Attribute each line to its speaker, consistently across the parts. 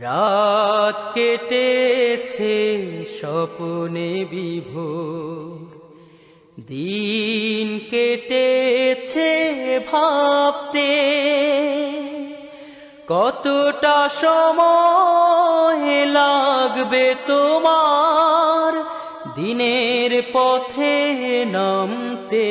Speaker 1: রাত কেটেছে স্বপনে বিভোর। দিন কেটেছে ভাবতে। কতটা সময় লাগবে তোমার দিনের পথে নামতে?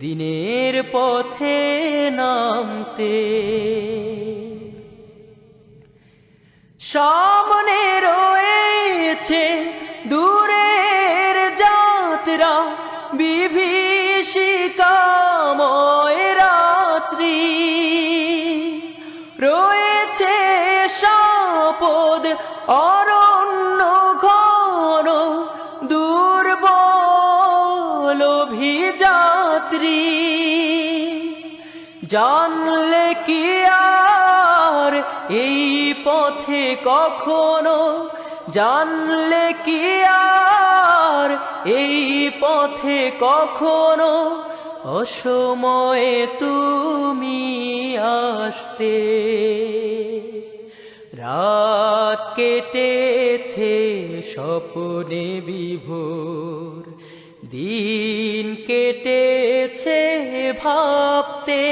Speaker 1: দিনের পথে নামতে। সামনে রয়েছে দূরের যাত্রা বিভীষিকাময় রাত্রি। রয়েছে সাপদ অরণ্য অভিযাত্রী জানলে কি আর এই পথে কখনো? জানলে কি আর এই পথে কখনো? অসময়ে তুমি আসতে। রাত কেটেছে স্বপনে বিভোর। দিন কেটেছে ভাবতে।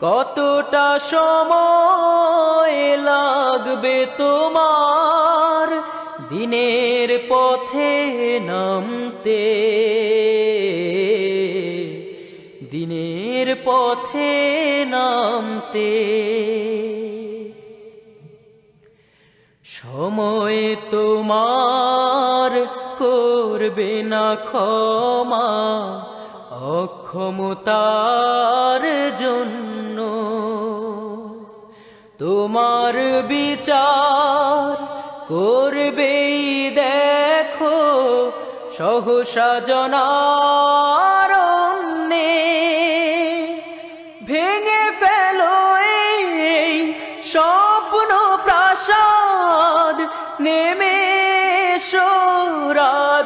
Speaker 1: কতটা সময় লাগবে তোমার দিনের পথে নামতে? দিনের পথে নামতে। সময় তোমার ক্ষমা অক্ষমতার জন্য। তোমার বিচার করবেই দেখো সহসা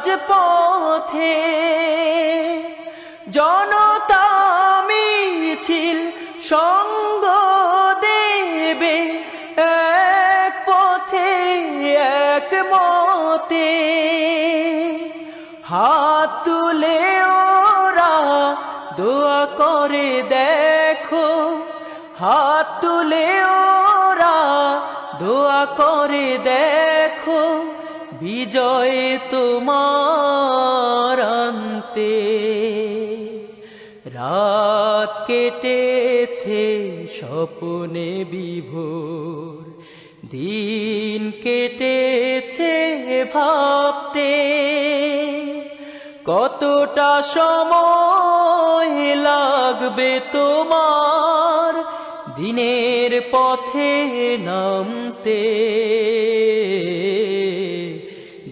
Speaker 1: রাজপথে জনতা মিছিল সঙ্গ দেবে এক পথে, এক মতে। হাত তুলে ওরা দোয়া করে, দেখো। হাত তুলে ওরা দোয়া করে, দেখো। বিজয় তোমার আনতে। রাত কেটেছে স্বপনে বিভোর, দিন কেটেছে ভাবতে। কতটা সময় লাগবে তোমার দিনের পথে নামতে?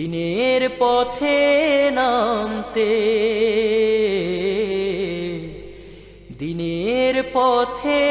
Speaker 1: দিনের পথে নামতে। দিনের পথে